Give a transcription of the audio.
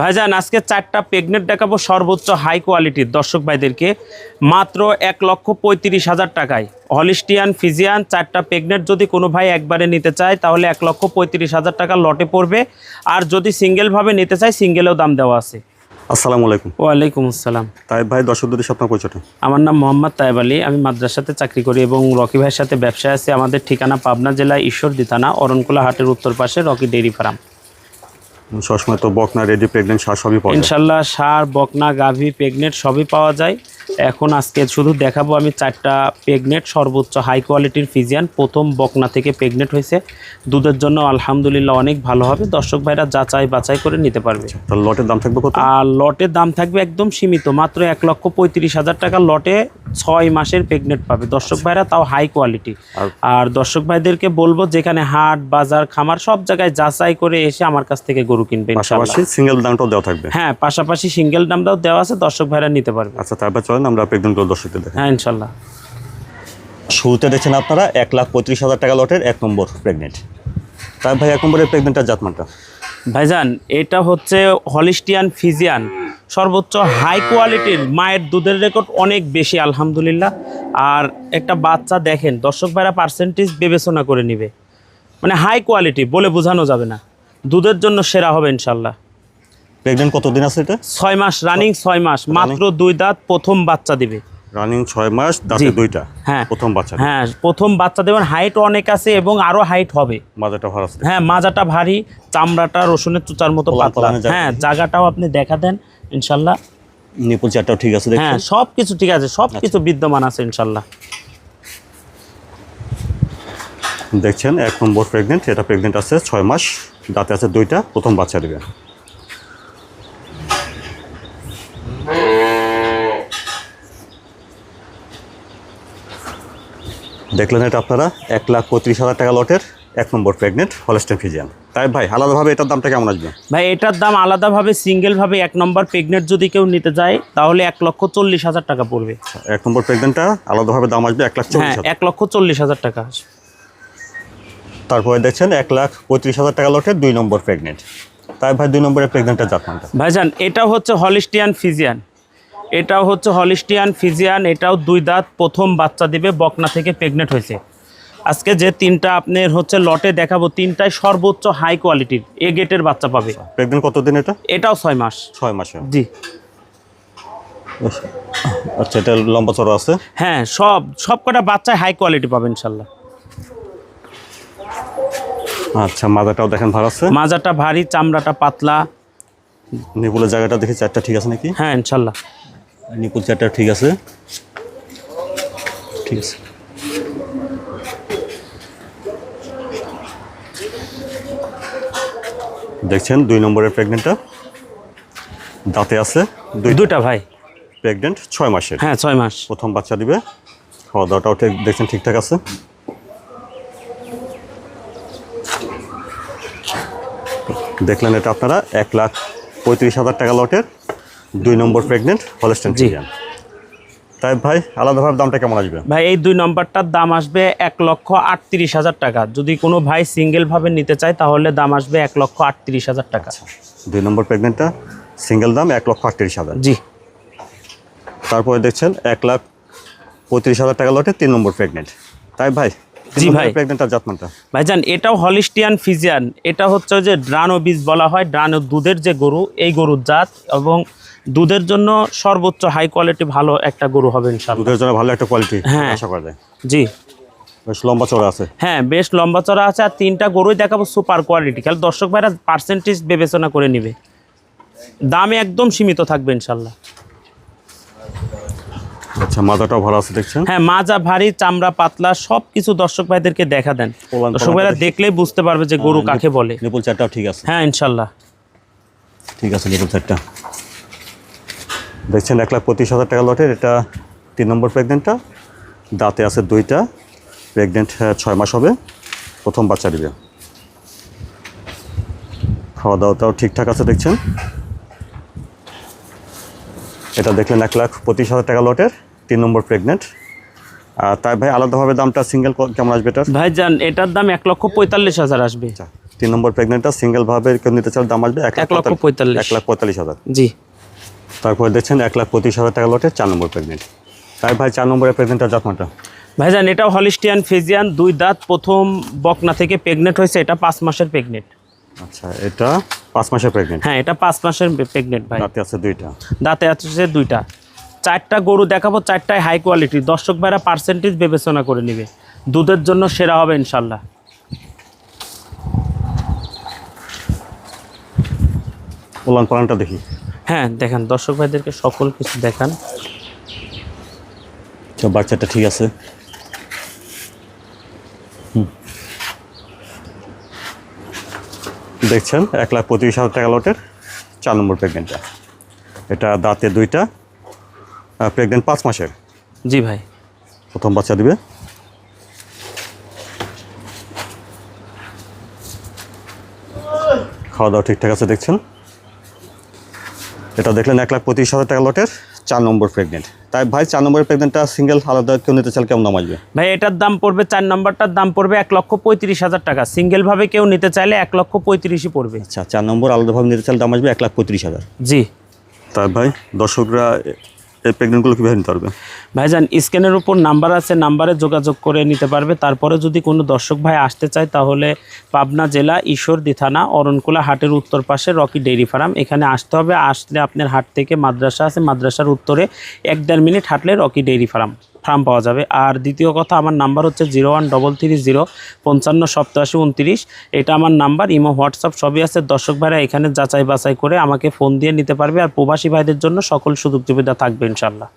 ভাইজান আজকে চারটা প্রেগনেন্ট দেখাবো সর্বোচ্চ হাই কোয়ালিটির দর্শক ভাইদেরকে। মাত্র এক লক্ষ পঁয়ত্রিশ হাজার টাকায়। হলিস্টিয়ান ফিজিয়ান চারটা প্রেগনেন্ট যদি কোনো ভাই একবারে নিতে চায় তাহলে এক লক্ষ পঁয়ত্রিশ হাজার টাকা লটে পড়বে। আর যদি সিঙ্গেলভাবে নিতে চায় সিঙ্গেলেও দাম দেওয়া আছে। আসসালামু আলাইকুম। ওয়ালাইকুম আসসালাম। তাই ভাই দর্শকদের সাথে আপনার পরিচয়টা? আমার নাম মোহাম্মদ তাইব আলী। আমি মাদ্রাসাতে চাকরি করি এবং রকি ভাইয়ের সাথে ব্যবসায় আছে। আমাদের ঠিকানা পাবনা জেলা ঈশ্বরদী থানা অরণকুলা হাটের উত্তর পাশে রকি ডেইরি ফার্ম। সবসময় তো বকনা রেডি প্রেগনেন্ট সার সবই পাওয়া যায়। ইনশাল্লাহ সার, বকনা, গাভি প্রেগনেন্ট সবই পাওয়া যায়। এখন আজকে শুধু দেখাবো আমি চারটা প্রেগনেট সর্বোচ্চ হাই কোয়ালিটির ফিজিয়ান প্রথম বকনা থেকে প্রেগনেট হয়েছে। দুধের জন্য আলহামদুলিল্লাহ অনেক ভালো হবে। দর্শক ভাইরা যাচাই বাছাই করে নিতে পারবে। লটের দাম থাকবে কত? আর লটের দাম থাকবে একদম সীমিত। মাত্র এক লক্ষ পঁয়ত্রিশ হাজার টাকা লটে ছয় মাসের প্রেগনেট পাবে। দর্শক ভাইরা তাও হাই কোয়ালিটি আর- আর দর্শক ভাইদেরকে বলব যেখানে হাট বাজার খামার সব জায়গায় যাচাই করে এসে আমার কাছ থেকে গরু কিনবে পাশাপাশি সিঙ্গেল দামটাও দেওয়া থাকবে। হ্যাঁ পাশাপাশি সিঙ্গেল দামটাও দেওয়া আছে। দর্শক ভাইরা নিতে পারবে। আচ্ছা তারপর চলেন আমরা প্রেগনেন্টগুলো দর্শকদের দেখেন হ্যাঁ ইনশাল্লাহ। শুরুতে দেখছেন আপনারা এক লাখ পঁয়ত্রিশ হাজার টাকা লটের এক নম্বর প্রেগনেন্ট তাই ভাই এক নম্বরের প্রেগনেন্টটার জাতমানটা? ভাইজান এটা হচ্ছে হলিস্টিয়ান ফিজিয়ান। সর্বোচ্চ হাই কোয়ালিটির মায়ের দুধের রেকর্ড অনেক বেশি আলহামদুলিল্লাহ। আর একটা বাচ্চা দেখেন দর্শক ভাইরা পার্সেন্টেজ বিবেচনা করে নিবে। মানে হাই কোয়ালিটি বলে বোঝানো যাবে না। দুধের জন্য সেরা হবে ইনশাল্লাহ। প্রেগনেন্ট কতদিন আছে এটা? ছয় মাস রানিং ছয় মাস। মাত্র দুই দাঁত প্রথম বাচ্চা দিবে। রানিং ছয় মাস দাঁতে দুইটা? হ্যাঁ। প্রথম বাচ্চা হ্যাঁ প্রথম বাচ্চা দেবেন। হাইট অনেক আছে এবং আরও হাইট হবে। মাজাটা আছে? হ্যাঁ মাজাটা ভারী চামড়াটা রসুনের চুচার মতো পাতলা। হ্যাঁ জায়গাটাও আপনি দেখা দেন ইনশাল্লাহ। নিপুল চারটাও ঠিক আছে হ্যাঁ সব কিছু ঠিক আছে সব কিছু বিদ্যমান আছে ইনশাল্লাহ। দেখছেন এক নম্বর প্রেগনেন্ট এটা প্রেগনেন্ট আছে ছয় মাস দাঁতে আছে দুইটা প্রথম বাচ্চা দেবে দেখলেন এটা আপনারা এক লাখ পঁয়ত্রিশ হাজার টাকা লটের এক নম্বর প্রেগনেন্ট হলস্টেন ফিজিয়ান তাই ভাই আলাদাভাবে এটার দামটা কেমন আসবে? ভাই এটার দাম আলাদাভাবে সিঙ্গেলভাবে এক নম্বর প্রেগনেন্ট যদি কেউ নিতে যায় তাহলে এক লক্ষ চল্লিশ হাজার টাকা পড়বে। এক নম্বর প্রেগনেন্টটা আলাদাভাবে দাম আসবে এক লাখ চল্লিশ হ্যাঁ এক লক্ষ চল্লিশ হাজার টাকা আসবে। তারপরে দেখছেন এক লাখ পঁয়ত্রিশ হাজার টাকা লটের দুই নম্বর প্রেগনেন্ট তাই ভাই দুই নম্বরের প্রেগনেন্টের জাতমানটা ভাইজান এটা হচ্ছে হলিস্টিয়ান ফিজিয়ান এটাও হচ্ছে হলিস্টিয়ান ফিজিয়ান এটাও দুই দাঁত প্রথম বাচ্চা দিবে বকনা থেকে প্রেগনেন্ট হয়েছে। আজকে যে তিনটা আপনার হচ্ছে লটে দেখাবো তিনটাই সর্বোচ্চ হাই কোয়ালিটির এ গেটের বাচ্চা পাবে। প্রেগনেন্ট কতদিন এটা? এটাও ছয় মাস। ছয় মাসে। জি। আচ্ছা এটা লম্বা চড়া আছে? হ্যাঁ সব সব কটা বাচ্চায় হাই কোয়ালিটি পাবে ইনশাল্লাহ। আচ্ছা মাজাটাও দেখেন ভালো আছে? মাজাটা ভারী চামড়াটা পাতলা। নিপুলের জায়গাটা দেখি চারটা ঠিক আছে নাকি? হ্যাঁ ইনশাল্লাহ। নিপুল চারটা ঠিক আছে? ঠিক আছে। দেখছেন দুই নম্বরের প্রেগনেন্টটা দাঁতে আছে। দুই দুইটা ভাই। প্রেগনেন্ট ছয় মাসের। হ্যাঁ ছয় মাস। প্রথম বাচ্চা দিবে। খাওয়া দাওয়াটাও ঠিক দেখছেন ঠিকঠাক আছে। দেখলেন এটা আপনারা এক লাখ পঁয়ত্রিশ হাজার টাকা লটের দুই নম্বর প্রেগনেন্ট হলস্টেন জি। তাই ভাই আলাদাভাবে দামটা কেমন আসবে? ভাই এই দুই নম্বরটার দাম আসবে এক লক্ষ আটত্রিশ হাজার টাকা। যদি কোনো ভাই সিঙ্গেলভাবে নিতে চায় তাহলে দাম আসবে এক লক্ষ আটত্রিশ হাজার টাকা। দুই নম্বর প্রেগনেন্টটা সিঙ্গেল দাম এক লক্ষ আটত্রিশ হাজার। জি। তারপরে দেখছেন এক লাখ পঁয়ত্রিশ হাজার টাকা লটের তিন নম্বর প্রেগনেন্ট তাই ভাই জি ভাই। প্রেগনেন্টটার জাতমানটা? ভাইজান এটাও হলিস্টিয়ান ফিজিয়ান এটা হচ্ছে যে ড্রানো বীজ বলা হয় ড্রানো দুধের যে গরু এই গরুর জাত এবং দুধের জন্য সর্বোচ্চ হাই কোয়ালিটি ভালো একটা গরু হবে দুধের জন্য ভালো একটা কোয়ালিটি হ্যাঁ। আশা করা যায়। জি। বেশ লম্বা চড়া আছে। হ্যাঁ বেশ লম্বা চড়া আছে আর তিনটা গরুই দেখাবো সুপার কোয়ালিটি খালি দর্শক ভাইরা পার্সেন্টেজ বিবেচনা করে নিবে। দামে একদম সীমিত থাকবে ইনশাল্লাহ আচ্ছা মাথাটাও ভালো আছে দেখছেন? হ্যাঁ মাজা ভারী চামড়া পাতলা সব কিছু দর্শক ভাইদেরকে দেখা দেন। দর্শক ভাইরা দেখলেই বুঝতে পারবে যে গরু কাকে বলে। নিপুল চারটাও ঠিক আছে। হ্যাঁ ইনশাল্লাহ ঠিক আছে নিপুল চারটা। দেখছেন এক লাখ পঁচিশ হাজার টাকা লটের এটা তিন নম্বর প্রেগনেন্টটা দাঁতে আছে দুইটা। প্রেগনেন্ট ছয় মাস হবে। প্রথম বাচ্চা দিবে। খাওয়া দাওয়াটাও ঠিকঠাক আছে দেখছেন। এটা দেখলেন এক লাখ পঁচিশ হাজার টাকা লটের তিন নম্বর প্রেগনেন্ট আর তাই ভাই আলাদাভাবে দামটা সিঙ্গেল কেমন আসবে এটা ভাই ভাইজান এটার দাম এক লক্ষ পঁয়তাল্লিশ হাজার আসবে। আচ্ছা তিন নম্বর প্রেগনেন্টটা সিঙ্গেলভাবে কেউ নিতে চাইলে দাম আসবে এক লক্ষ পঁয়তাল্লিশ। এক লাখ পঁয়তাল্লিশ হাজার। জি। তারপরে দেখছেন এক লাখ পঁচিশ হাজার টাকা লটে চার নম্বর প্রেগনেন্ট তাই ভাই চার নম্বরের প্রেগনেন্টটা জাতমানটা ভাইজান এটাও হলিস্টিয়ান ফিজিয়ান দুই দাঁত প্রথম বকনা থেকে প্রেগনেন্ট হয়েছে এটা পাঁচ মাসের প্রেগনেন্ট আচ্ছা এটা পাঁচ মাসের প্রেগনেন্ট হ্যাঁ এটা পাঁচ মাসের প্রেগনেন্ট ভাই। দাঁতে আছে দুইটা? দাঁতে আছে দুইটা। চারটা গরু দেখাবো চারটায় হাই কোয়ালিটি দর্শক ভাইরা পার্সেন্টেজ বিবেচনা করে নেবে। দুধের জন্য সেরা হবে ইনশাল্লাহ ওলান পালানটা দেখি। হ্যাঁ দেখান দর্শক ভাইদেরকে সকল কিছু দেখান। আচ্ছা বাচ্চাটা ঠিক আছে। দেখছেন এক লাখ পঁচিশ হাজার টাকা লটের চার নম্বর প্রেগনেন্টটা এটা দাঁতে দুইটা প্রেগনেন্ট পাঁচ মাসের। জি ভাই। প্রথম বাচ্চা দিবে। খাওয়া দাওয়া ঠিকঠাক আছে দেখছেন? এটা দেখলেন এক লাখ পঁচিশ হাজার টাকা লটের চার নম্বর প্রেগনেন্ট তাই ভাই চার নম্বরের প্রেগনেন্টটা সিঙ্গেল আলাদা কেউ নিতে চাইলে কেমন দাম আসবে? ভাই এটার দাম পড়বে চার নম্বরটার দাম পড়বে এক লক্ষ পঁয়ত্রিশ হাজার টাকা। সিঙ্গেলভাবে কেউ নিতে চাইলে এক লক্ষ পঁয়ত্রিশই পড়বে। আচ্ছা চার নম্বর আলাদাভাবে নিতে চাইলে দাম আসবে এক লাখ পঁয়ত্রিশ হাজার। জি। তাই ভাই দর্শকরা এই প্রেগনেন্টগুলো কীভাবে নিতে পারবে? ভাইজান, স্ক্যানের উপর নাম্বার আছে, নাম্বারে যোগাযোগ করে নিতে পারবে। তারপরে যদি কোনো দর্শক ভাই আসতে চায়, তাহলে পাবনা জেলা, ঈশ্বরদী থানা, অরণকুলা হাটের উত্তর পাশে রকি ডেইরি ফার্ম। এখানে আসতে হবে, আসলে আপনার হাট থেকে মাদ্রাসা আছে, মাদ্রাসার উত্তরে এক দেড় মিনিট হাঁটলে রকি ডেইরি ফার্ম। ফার্ম পাওয়া যাবে। আর দ্বিতীয় কথা, আমার নাম্বার হচ্ছে zero one double three zero পঞ্চান্ন সপ্তাশি উনত্রিশ। এটা আমার নাম্বার ইমো, হোয়াটসঅ্যাপ, সবই আছে। দর্শক ভাইরা এখানে যাচাই বাছাই করে আমাকে ফোন দিয়ে নিতে পারবে। আর প্রবাসী ভাইদের জন্য সকল সুযোগ সুবিধা থাকবে ইনশাল্লাহ